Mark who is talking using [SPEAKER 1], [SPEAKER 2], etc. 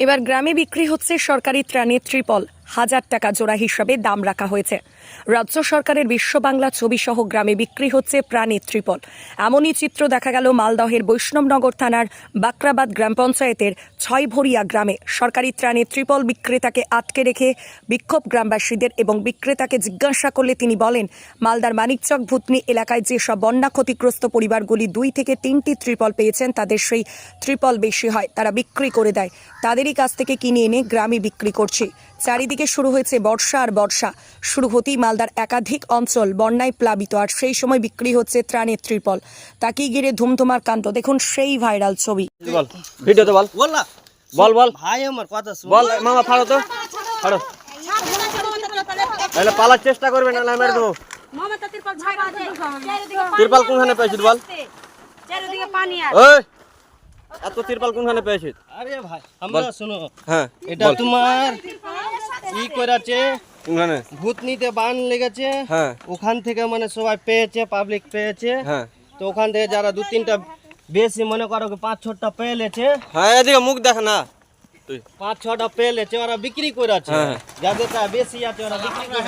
[SPEAKER 1] এবার গ্রামে বিক্রি হচ্ছে সরকারি ত্রাণের ত্রিপল। হাজার টাকা জোড়া হিসাবে দাম রাখা হয়েছে। রাজ্য সরকারের বিশ্ব বাংলা ছবি সহ গ্রামে বিক্রি হচ্ছে প্রাণের ত্রিপল। এমনই চিত্র দেখা গেল মালদহের বৈষ্ণবনগর থানার বাকরাবাদ গ্রাম পঞ্চায়েতের ছয়ভরিয়া গ্রামে। সরকারি ত্রাণের ত্রিপল বিক্রেতাকে আটকে রেখে বিক্ষোভ গ্রামবাসীদের এবং বিক্রেতাকে জিজ্ঞাসা করলে তিনি বলেন, মালদার মানিকচক ভূতনি এলাকায় যেসব বন্যা ক্ষতিগ্রস্ত পরিবারগুলি দুই থেকে তিনটি ত্রিপল পেয়েছেন, তাদের সেই ত্রিপল বেশি হয়, তারা বিক্রি করে দেয়। তাদেরই কাছ থেকে কিনে এনে গ্রামে বিক্রি করছে। চারিদিকে শুরু হয়েছে বর্ষা আর বর্ষা। শুরু হতেই মালদার একাধিক অঞ্চল বন্যায় প্লাবিত আর সেই সময় বিক্রি হচ্ছে ত্রাণের ত্রিপল তাকেই ঘিরে ধুমধুমার কাণ্ড দেখুন সেই ভাইরাল ছবি।
[SPEAKER 2] বল ভিডিওতে বল।
[SPEAKER 3] বল
[SPEAKER 2] বল বল।
[SPEAKER 3] ভাই আমার কথা
[SPEAKER 2] বল মামা ফাড়ো তো। ফাড়ো। তাহলে পালার চেষ্টা করবে না মেরে দেবো।
[SPEAKER 4] মমতা তিরপল ছাড়া আছে চারিদিকে পানি
[SPEAKER 2] তিরপাল কোনখানে পেয়েছিস বল?
[SPEAKER 4] আসছে। চারিদিকে পানি আর
[SPEAKER 2] ওই এত তিরপাল কোনখানে পেয়েছিস?
[SPEAKER 3] আরে ভাই আমরা শুনো
[SPEAKER 2] হ্যাঁ
[SPEAKER 3] এটা তোমার ই করেছে
[SPEAKER 2] কোনখানে
[SPEAKER 3] ভূতনিতে বান লেগেছে
[SPEAKER 2] হ্যাঁ।
[SPEAKER 3] ওখান থেকে মানে সবাই পেয়েছে পাবলিক পেয়েছে।
[SPEAKER 2] হ্যাঁ।
[SPEAKER 3] তো ওখান থেকে যারা দু তিনটা বেশি মনে করো পাঁচ ছটা পেলেছে
[SPEAKER 2] হ্যাঁ এদিকে মুখ দেখ না।
[SPEAKER 3] পাঁচ ছটা পেলেছে ওরা বিক্রি করেছে
[SPEAKER 2] হ্যাঁ।
[SPEAKER 3] যাদের তা বেশি আছে ওরা বিক্রি করে